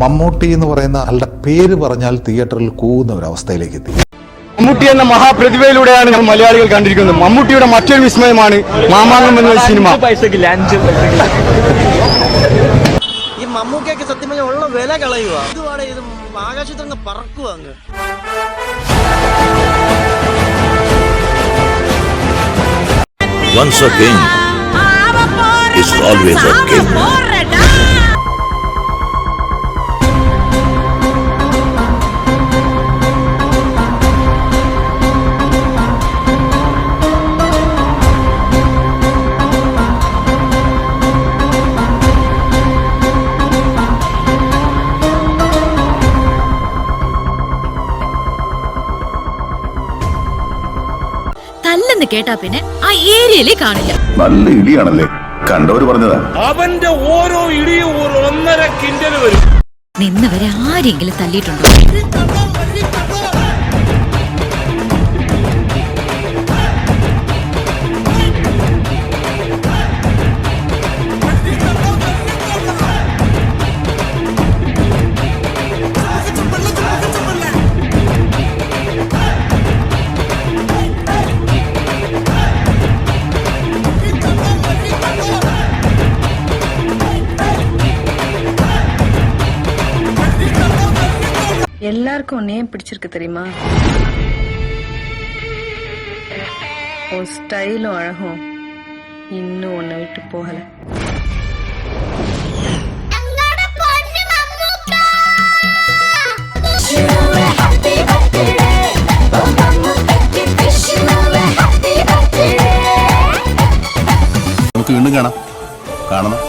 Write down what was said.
മമ്മൂട്ടി എന്ന് പറയുന്ന ആളുടെ പേര് പറഞ്ഞാൽ തിയേറ്ററിൽ കൂവുന്ന ഒരു അവസ്ഥയിലേക്ക് എത്തി. മമ്മൂട്ടി എന്ന മഹാപ്രതിഭയിലൂടെയാണ് നമ്മൾ മലയാളികൾ കണ്ടിരിക്കുന്നത്. മമ്മൂട്ടിയുടെ മറ്റൊരു വിസ്മയമാണ് മാമാങ്കം എന്ന സിനിമ. ഈ മമ്മൂക്കൊക്കെ സത്യം ഉള്ള വില കളയുക ഇതുവാടെ ഇത് ആകാശത്ത് പറക്കുക അങ്ങ്. Once a king is always a king. തല്ലെന്ന് കേട്ടാ പിന്നെ ആ ഏരിയയിലേ കാണില്ല. നല്ല ഇടിയാണല്ലേ? കണ്ടവര് പറഞ്ഞതാ. അവന്റെ ഓരോ ഇടിയും ഒരു ഒന്നര കിൻഡൽ വരും. നിന്നവരെ ആരെങ്കിലും തല്ലിയിട്ടുണ്ടോ? எல்லாருக்கும் உன்னையும் பிடிச்சிருக்கு தெரியுமா உன் ஸ்டைலும் அழகும் இன்னும் உன்னை விட்டு போகல നമുക്ക് വീണ്ടും കാണാം കാണണം